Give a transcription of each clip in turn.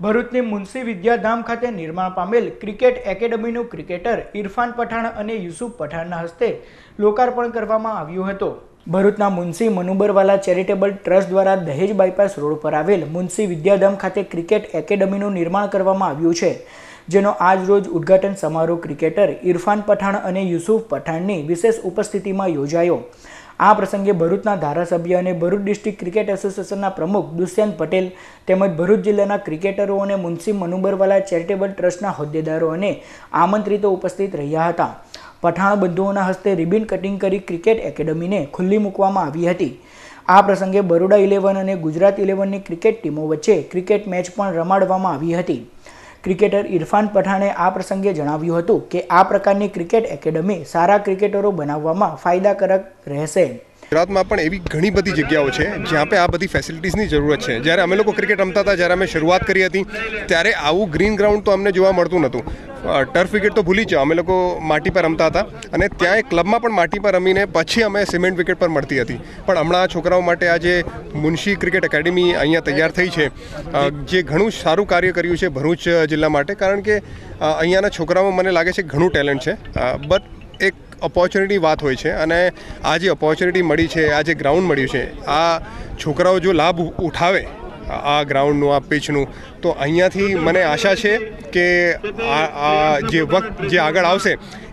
ભરૂચની મુનશી વિદ્યાધામ ખાતે નિર્માણ પામેલ ક્રિકેટ એકેડમીનું ક્રિકેટર ઇરફાન પઠાણ અને યુસુફ પઠાણના હસ્તે લોકાર્પણ કરવામાં આવ્યું હતું. ભરૂચના મુનશી મનુબરવાલા ચેરિટેબલ ટ્રસ્ટ દ્વારા દહેજ બાયપાસ રોડ પર આવેલ મુનશી વિદ્યાધામ ખાતે ક્રિકેટ એકેડમીનું નિર્માણ કરવામાં આવ્યું છે, જેનો આજ રોજ ઉદ્ઘાટન સમારોહ ક્રિકેટર ઇરફાન પઠાણ અને યુસુફ પઠાણની વિશેષ ઉપસ્થિતિમાં યોજાયો. આ પ્રસંગે ભરૂચના ધારાસભ્ય અને ભરૂચ ડિસ્ટ્રિક્ટ ક્રિકેટ એસોસિએશનના પ્રમુખ દુષ્યંત પટેલ તેમજ ભરૂચ જિલ્લાના ક્રિકેટરો અને મુનસી મનુબરવાલા ચેરિટેબલ ટ્રસ્ટના હોદ્દેદારો અને આમંત્રિતો ઉપસ્થિત રહ્યા હતા. પઠાણ બંધુઓના હસ્તે રિબિન કટિંગ કરી ક્રિકેટ એકેડમીને ખુલ્લી મૂકવામાં આવી હતી. આ પ્રસંગે બરોડા ઇલેવન અને ગુજરાત ઇલેવનની ક્રિકેટ ટીમો વચ્ચે ક્રિકેટ મેચ પણ રમાડવામાં આવી હતી. ક્રિકેટર ઇરફાન પઠાણે આ પ્રસંગે જણાવ્યું હતું કે આ પ્રકારની ક્રિકેટ એકેડમી સારા ક્રિકેટરો બનાવવામાં ફાયદાકારક રહેશે. ગુજરાતમાં પણ એવી ઘણી બધી જગ્યાઓ છે જ્યાં પે આ બધી ફેસિલિટીઝની જરૂરત છે. જ્યારે અમે લોકો ક્રિકેટ રમતા હતા, જ્યારે અમે શરૂઆત કરી હતી, ત્યારે આવું ગ્રીન ગ્રાઉન્ડ તો અમને જોવા મળતું નહોતું ટર્ફ વિકેટ તો ભૂલી જાઓ, અમે લોકો માટી પર રમતા હતા અને ત્યાં એક ક્લબમાં પણ માટી પર રમીને પછી અમે સિમેન્ટ વિકેટ પર મળતી હતી. પણ હમણાં છોકરાઓ માટે આજે મુનશી ક્રિકેટ એકેડમી અહીંયા તૈયાર થઈ છે જે ઘણું સારું કાર્ય કર્યું છે ભરૂચ જિલ્લા માટે, કારણ કે અહીંયાના છોકરાઓમાં મને લાગે છે ઘણું ટેલેન્ટ છે. બટ એક ઓપોર્ચ્યુનિટી વાત હોય છે અને આ જે ઓપોર્ચ્યુનિટી મળી છે, આ જે ગ્રાઉન્ડ મળ્યું છે, આ છોકરાઓ જો લાભ ઉઠાવે, આ ગ્રાઉન્ડનું આ પિચનું તો અહીંયાથી મને આશા છે કે આ જે વખત જે આગળ આવશે,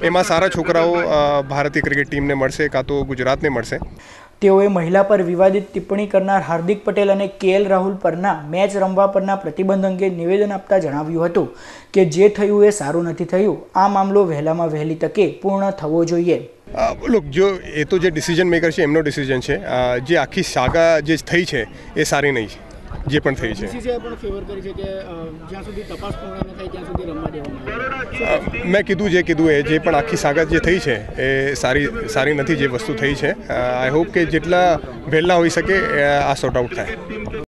એમાં સારા છોકરાઓ ભારતીય ક્રિકેટ ટીમને મળશે, કાં તો ગુજરાતને મળશે. તેઓએ મહિલા પર વિવાદિત ટિપ્પણી કરનાર હાર્દિક પટેલ અને કેએલ રાહુલ પરના મેચ રમવા પરના પ્રતિબંધ અંગે નિવેદન આપતા જણાવ્યું હતું કે જે થયું એ સારું નથી થયું. આ મામલો વહેલામાં વહેલી તકે પૂર્ણ થવો જોઈએ. લુક જો એ તો જે ડિસિઝન મેકર છે, એમનો ડિસિઝન છે. જે આખી સાગા જે થઈ છે, એ સારી નહીં છે. જે પણ થઈ છે. મેં કીધું જે કીધું એ જે પણ આખી સાગત જે થઈ છે એ સારી સારી નથી જે વસ્તુ થઈ છે. આઈ હોપ કે જેટલા વહેલા હોઈ શકે આ સોર્ટ આઉટ થાય.